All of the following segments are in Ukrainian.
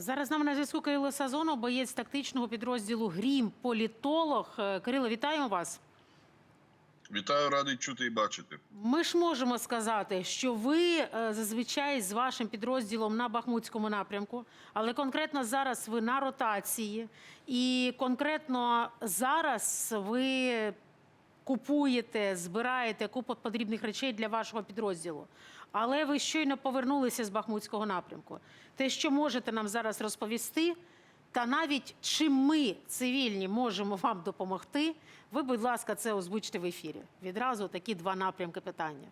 Зараз з нами на зв'язку Кирило Сазонов, боєць тактичного підрозділу Грім, політолог. Е, Кирило, вітаємо вас. Вітаю, радий чути і бачити. Ми ж можемо сказати, що ви е, зазвичай з вашим підрозділом на Бахмутському напрямку, але конкретно зараз ви на ротації, і конкретно зараз ви купуєте, збираєте купу потрібних речей для вашого підрозділу. Але ви щойно повернулися з Бахмутського напрямку. Те, що можете нам зараз розповісти, та навіть чим ми цивільні можемо вам допомогти, ви, будь ласка, це озвучте в ефірі. Відразу такі два напрямки питання.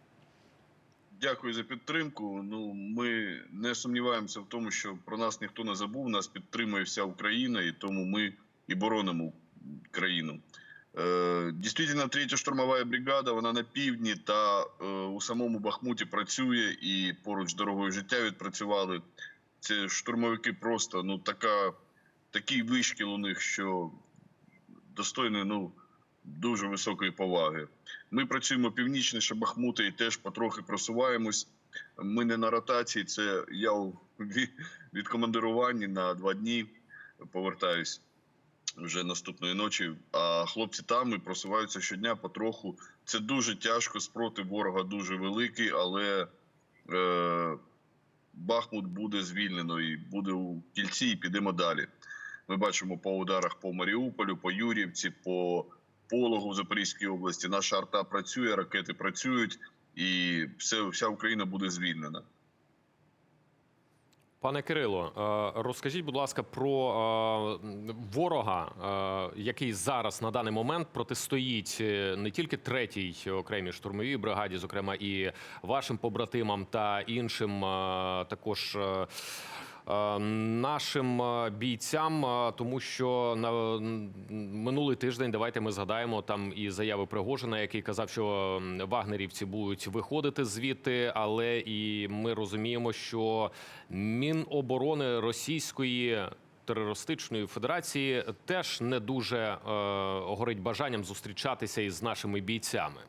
Дякую за підтримку. Ну, ми не сумніваємося в тому, що про нас ніхто не забув. Нас підтримує вся Україна, і тому ми і боронимо країну. Е, дійсно, третя штурмова бригада. Вона на півдні та е, у самому Бахмуті працює і поруч з дорогою життя відпрацювали. Це штурмовики просто ну така, такий вишкіл у них, що достойний ну дуже високої поваги. Ми працюємо північніше Бахмута і теж потрохи просуваємось. Ми не на ротації. Це я у ві- відкомандируванні на два дні повертаюсь вже наступної ночі. А хлопці там і просуваються щодня потроху. Це дуже тяжко. Спротив ворога дуже великий, але е, Бахмут буде звільнено і буде у кільці, і підемо далі. Ми бачимо по ударах по Маріуполю, по Юрівці, по Пологу в Запорізькій області. Наша арта працює, ракети працюють, і все, вся Україна буде звільнена. Пане Кирило, е, розкажіть, будь ласка, про е, ворога, е, який зараз на даний момент протистоїть не тільки третій окремій штурмовій бригаді, зокрема і вашим побратимам та іншим також. Е, Нашим е, бійцям, е, тому що на минулий тиждень давайте ми згадаємо там і заяви Пригожина, який казав, що вагнерівці будуть виходити звідти, але і ми розуміємо, що Міноборони Російської терористичної федерації теж не дуже е, горить бажанням зустрічатися із нашими бійцями.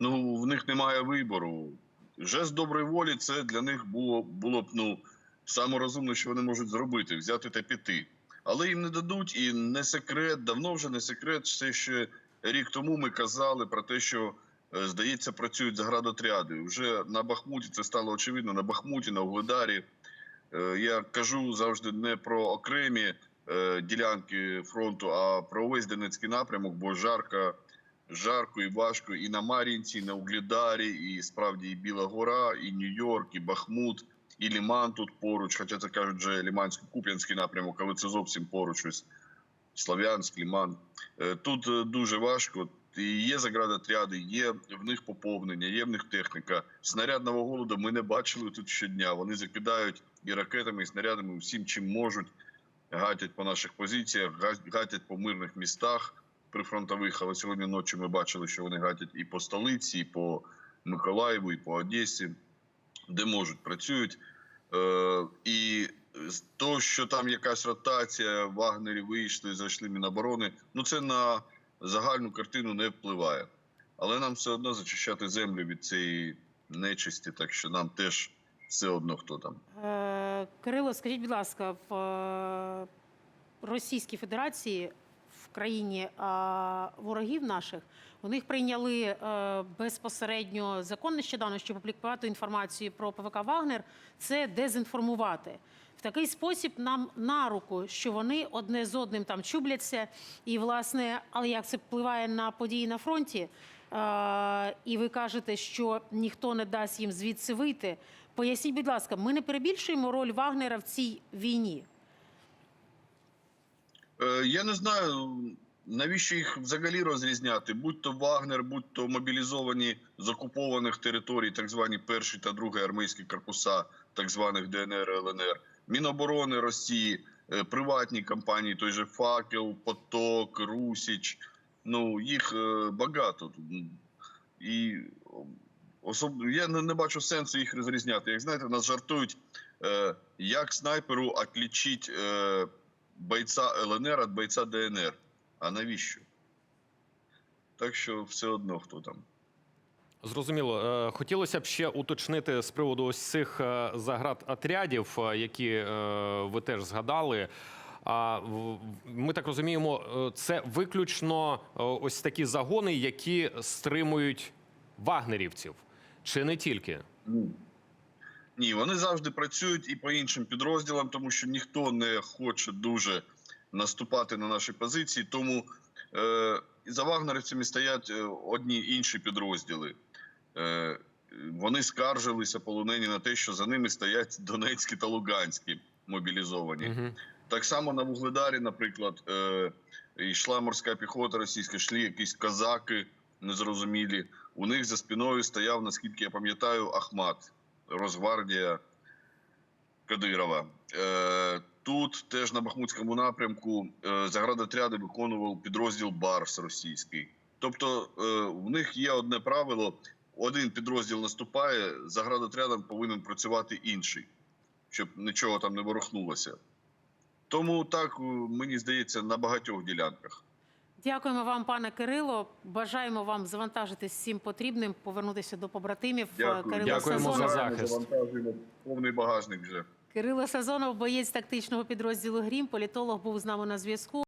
Ну в них немає вибору. Жест доброї волі це для них було було б ну саме розумне, що вони можуть зробити, взяти та піти. Але їм не дадуть, і не секрет, давно вже не секрет. Все ще рік тому ми казали про те, що е, здається, працюють заградотряди. Вже на Бахмуті це стало очевидно. На Бахмуті, на Угледарі. Е, Я кажу завжди не про окремі е, ділянки фронту, а про увесь Донецький напрямок, бо жарко, жарко і важко і на Мар'їнці, і на Угледарі, і справді і Біла Гора, і Нью-Йорк, і Бахмут, і Ліман тут поруч. Хоча це кажуть вже Лімансько-Куп'янський напрямок, але це зовсім поруч ось Слов'янськ, Ліман. Е, Тут е, дуже важко. І є заградотряди, є в них поповнення, є в них техніка. Снарядного голоду ми не бачили тут щодня. Вони закидають і ракетами, і снарядами всім, чим можуть. Гатять по наших позиціях, гатять по мирних містах прифронтових. Але сьогодні ночі ми бачили, що вони гатять і по столиці, і по Миколаєву, і по Одесі, де можуть працюють. Е, і того, що там якась ротація, вагнері вийшли, зайшли міноборони, ну це на загальну картину не впливає. Але нам все одно зачищати землю від цієї нечисті, так що нам теж все одно хто там. Е, Кирило, скажіть, будь ласка, в е, Російській Федерації в країні е, ворогів наших них прийняли е, безпосередньо закон нещодавно, що публікувати інформацію про ПВК Вагнер це дезінформувати. В такий спосіб нам на руку, що вони одне з одним там чубляться, і власне, але як це впливає на події на фронті? Е, і ви кажете, що ніхто не дасть їм звідси вийти. Поясніть, будь ласка, ми не перебільшуємо роль Вагнера в цій війні. Е, Я не знаю, навіщо їх взагалі розрізняти, будь то Вагнер, будь то мобілізовані з окупованих територій, так звані перші та другі армійські корпуса, так званих ДНР, ЛНР, Міноборони Росії, е, приватні компанії, той же Факел, Поток, Русіч. Ну їх е, багато. І особ... я не, бачу сенсу їх розрізняти. Як знаєте, нас жартують, як снайперу е, бойця ЛНР від бойця ДНР. А навіщо? Так що все одно хто там. Зрозуміло. Е, Хотілося б ще уточнити з приводу ось цих е, заградотрядів, е, які ви теж згадали. А ми так розуміємо, це виключно ось такі загони, які стримують вагнерівців, чи не тільки? Ні. Вони завжди працюють і по іншим підрозділам, тому що ніхто не хоче дуже наступати на наші позиції. Тому е, за вагнерівцями стоять е, одні інші підрозділи. Е, вони скаржилися полонені на те, що за ними стоять Донецькі та Луганські мобілізовані. Угу. Так само на Вугледарі, наприклад, е, йшла морська піхота російська, йшли якісь козаки незрозумілі. У них за спиною стояв, наскільки я пам'ятаю, Ахмат, Росгвардія Кадирова. Е, тут теж на Бахмутському напрямку е, заградотряди виконував підрозділ Барс російський. Тобто е, в них є одне правило: один підрозділ наступає, заградотрядом повинен працювати інший, щоб нічого там не ворухнулося. Тому так мені здається на багатьох ділянках. Дякуємо вам, пане Кирило. Бажаємо вам завантажитись всім потрібним, повернутися до побратимів. Дякую. Кирило Дякуємо за захист. Завантажуємо повний багажник вже. Кирило Сазонов, боєць тактичного підрозділу Грім, політолог, був з нами на зв'язку.